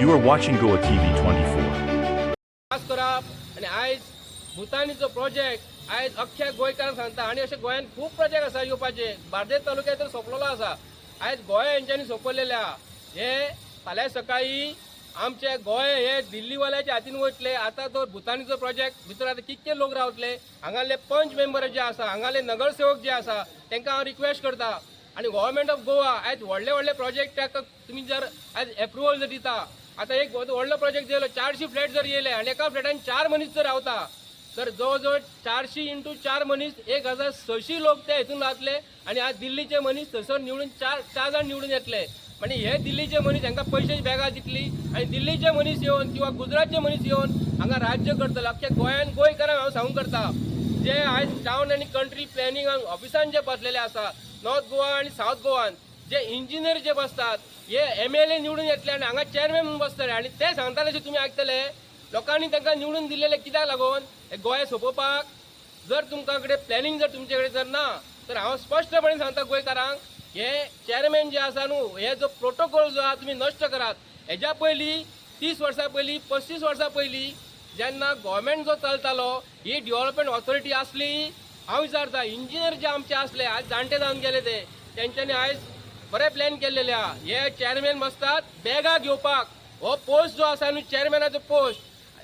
You are watching Goa TV 24. पास करप आनी आयज भुतानीचो प्रोजेक्ट आयज अख्ख्या गोंयकारांक सांगता आनी अशे गोंयान खूब प्रोजेक्ट आसा येवपाचे बार्देस तालुक्यात तर सोंपलेलो आसा आयज गोंय हेंच्यांनी सोंपयलेले आहा हे फाल्यां सकाळी आमचे गोंय हे दिल्लीवाल्याच्या हातीन वयतले आतां तो भुतानीचो प्रोजेक्ट भितर आतां कितके लोक रावतले? हांगाले पंच मेंबर जे आसा हांगाले नगरसेवक जे आसा तांकां हांव रिक्वेस्ट करता. आनी गोव्हर्मेंट ऑफ गोवा आयज व्हडले व्हडले प्रोजेक्टाक तुमी जर आयज एप्रुवल जर दिता आता एक व्हडलो प्रोजेक्ट येयलो चारशी फ्लॅट जर येले आनी एका फ्लॅटान चार मनीस जर रावता तर जवळ जवळ चारशी इंटू चार मनीस एक हजार सयशी लोक ते हितून रावतले आनी आज दिल्लीचे मनीस थंयसर निवडून चार चार जाण निवडून येतले. म्हणजे हे दिल्लीचे मनीस हांकां पैशाची बॅगां दितली आनी दिल्लीचे मनीस येवन किंवा गुजरातचे मनीस येवन हांगा राज्य करतलो. अख्ख्या गोंयान गोंयकारांक हांव सांगूं करता. जे आयज टावन आनी कंट्री प्लॅनिंग ऑफिसान जे बसलेले आसा नॉर्थ गोवा आनी साऊथ गोवान जे इंजिनियर जे बसतात हे एम एल ए निवडून येतले आनी हांगा चेअरमॅन म्हणून बसतले आनी ते सांगताले अशें तुमी आयकतले लोकांनी तांकां निवडून दिलेले कित्याक लागून? हे गोंय सोंपोवपाक. जर तुमकां कडेन प्लॅनिंग जर तुमचे कडेन जर ना तर हांव स्पश्टपणे सांगता गोंयकारांक हे चेअरमॅन जे आसा न्हू हे जो प्रोटोकॉल जो आहा तुमी नश्ट करात. हेज्या पयलीं तीस वर्सां पयलीं पस्तीस वर्सां पयलीं जेन्ना गोवोरमेंट जो चलतालो ही डेव्हलपमेंट ऑथॉरिटी आसली हांव विचारता इंजिनियर जे आमचे आसले आज जाणटे जावन गेले ते तेंच्यांनी आयज बरे प्लॅन केल्लेले आहा हे चेअरमॅन बसतात बॅगा घेवपाक हो पोस्ट जो आसा न्हू चेअरमॅनाचो पोस्ट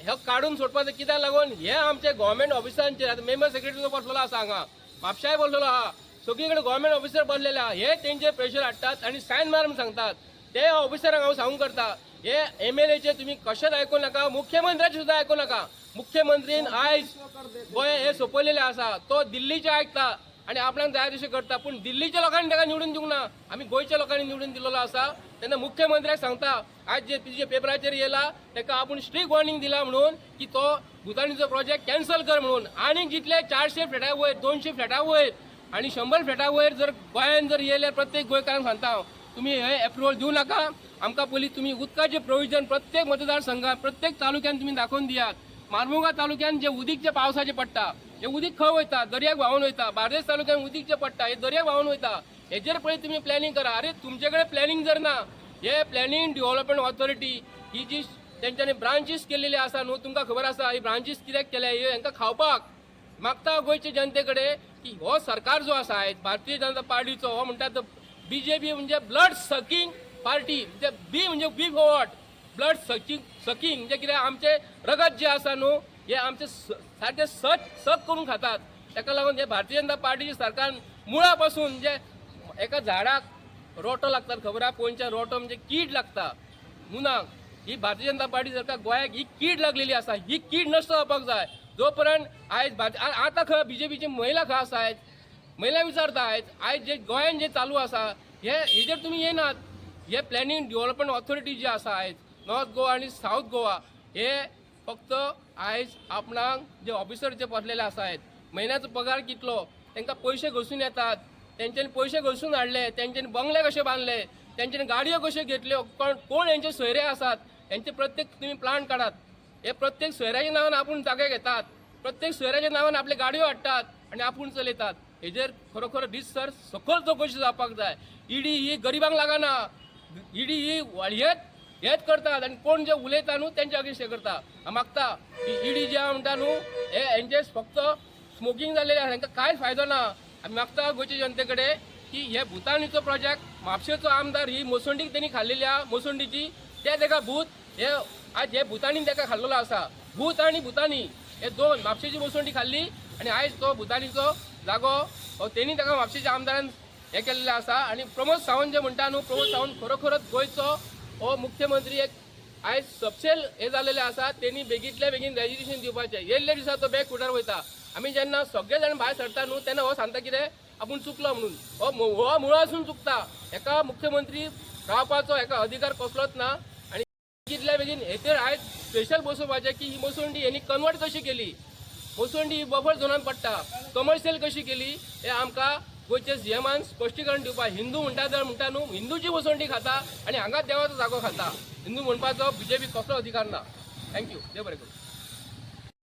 हे काढून सोडपाचो कित्याक लागून? हे आमचे गव्हर्मेंट ऑफिसांचेर आतां मेंबर सेक्रेटरी बसलेलो आसा हांगा म्हापशाय बसलेलो आहा सगळी कडेन गव्हर्मेंट ऑफिसर बसलेले आहा हे तेंचेर प्रेशर हाडटात आनी सायन मार म्हणून सांगतात. ते ऑफिसरांक हांव सांगूंक करता हे एम एल एचे तुमी कशेंच आयकूं नाका? मुख्यमंत्र्याचे सुद्दां आयकूं नाका. मुख्यमंत्रीन आयज गोंय हे सोंपयलेले आसा तो दिल्लीचे आयकता आनी आपणाक जाय तशें करता पूण दिल्लीच्या लोकांनी ताका निवडून दिवंक ना. आमी गोंयच्या लोकांनी निवडून दिलेलो आसा तेन्ना मुख्यमंत्र्याक सांगता आज जे तुजे पेपराचेर येयला ताका आपूण स्ट्रीक वॉर्निंग दिला म्हणून की तो भुतानीचो प्रोजेक्ट कॅन्सल कर म्हणून. आनी जितले चारशे फ्लॅटा वयर दोनशे फ्लॅटा वयर आनी शंबर फ्लॅटा वयर जर गोंयान जर येयल्यार प्रत्येक गोंयकारांक सांगता हांव तुमी हे एप्रुवल दिवं नाका. आमकां पयलीं तुमी उदकाचें प्रोविजन प्रत्येक मतदारसंघात प्रत्येक तालुक्यान तुमी दाखोवन दियात मारमुगा तालुक्यान जे उदीक जे पावसाचें पडटा हे उदीक खंय वयता दर्याक व्हांवून वयता बार्देस तालुक्यान उदीक जे पडटा हे दर्याक व्हांवून वयता. हेजेर पळय तुमी प्लॅनिंग करा. अरे तुमचे कडेन प्लॅनिंग जर ना हे प्लॅनिंग डेव्हलपमेंट ऑथॉरिटी ही जी तेंच्यांनी ब्रांचीस केलेली आसा न्हू तुमकां खबर आसा ही ब्रांचीस कित्याक केल्या हे हांकां खावपाक मागता गोंयचे जनते कडेन की हो सरकार जो आसा आयज भारतीय जनता पार्टीचो हो म्हणटा तो पी म्हणजे ब्लड सकिंग पार्टी म्हणजे बी म्हणजे B forward blood sucking sucking म्हणजे कितें आमचे रगत जे आसा न्हू हे आमचे स- सारखे सच सक करून खातात. ताका लागून हे भारतीय जनता पार्टीची सरकार मुळा पासून जे एका झाडाक रोटो लागतात खबर आहा? पोयच्या रोटो म्हणजे कीड लागता मुनाक ही भारतीय जनता पार्टी सरकार गोंयाक ही कीड लागलेली आसा ही कीड नश्ट जावपाक जाय. जो पर्यंत आयज भारती- खंय आतां खंय पीची महिला खंय आसा आयज महिला विचारता आयज आयज जे गोंयान जे चालू आसा हे हेजेर तुमी येनात हे प्लॅनिंग डेव्हलपमेंट ऑथॉरिटी जी आसा आयज नॉर्थ गोवा आनी साऊथ गोवा हे फक्त आयज आपणाक जे ऑफिसर जे बसलेले आसात म्हयन्याचो पगार कितलो तांकां पयशे घसून येतात तेंच्यांनी पयशे घसून हाडले तेंच्यांनी बंगले कशे बांदले तेंच्यांनी गाडयो कश्यो घेतल्यो कोण कोण हेंचे सोयरे आसात हेंचे प्रत्येक तुमी प्लान काडात हे प्रत्येक सोयऱ्याच्या नांवान आपूण जागे घेतात प्रत्येक सोयऱ्याच्या नांवान आपले गाडयो हाडटात आनी आपूण चलयतात. हेजेर खरोखर दीस सर सकयल चवकशी जावपाक जाय. ईडी ही गरिबांक लागना. ईडी ही हेच हेच करतात. आनी कोण जे उलयता न्हू तेंच्या अगेन्स्ट हे करता हांव मागता की ईडी जे म्हणटा न्हू हे हेंचे फक्त स्मोकिंग जाल्लेले आसा हांकां कांयच फायदो ना? आमी मागता गोंयचे जनते कडेन की हे भुतानीचो प्रोजेक्ट म्हापशेचो आमदार ही मोसंडीक तेणी खाल्लेली आहा मोसंडीची. ते ताका भूत हे आज हे भुतानीन ताका खाल्लेलो आसा भूत आनी भुतानी हे दोन म्हापशेची मोसंडी खाल्ली आनी आयज तो भुतानीचो जागो हो तेणी ताका म्हापशेच्या आमदारान हे केल्लें आसा आनी प्रमोद सावंत जे म्हणटा न्हू प्रमोद सावंत खरोखरच गोंयचो हो मुख्यमंत्री एक आयज सपशेल हे झालेले आसा तेणी बेगीतल्या बेगीन रेजिस्ट्रेशन दिवपाचें येयल्ले दिसा तो बॅग फुटार वयता आमी जेन्ना सगळे जाण भायर सरता न्हू तेन्ना हो सांगता कितें आपूण चुकलो म्हणून. हो हो हो मुळासून चुकता. हेका मुख्यमंत्री रावपाचो हेका अधिकार कसलोच ना. आनी बेगीतल्या बेगीन हेचेर आयज स्पेशल बसोवपाचें की ही मोसोंडी हेणी कन्वर्ट कशी केली? मोसोंडी ही बफर झोनान पडटा. कमर्शियल कशी केली? हे आमकां गोंयचे सीएमान स्पश्टीकरण दिवपा हिंदू म्हणटा तर म्हणटा न्हू हिंदूची मोसोंडी खाता आनी हांगा देवाचो जागो खाता. हिंदू म्हणपाचो बीजेपी कसलो अधिकार ना थँक्यू देव बरें करूं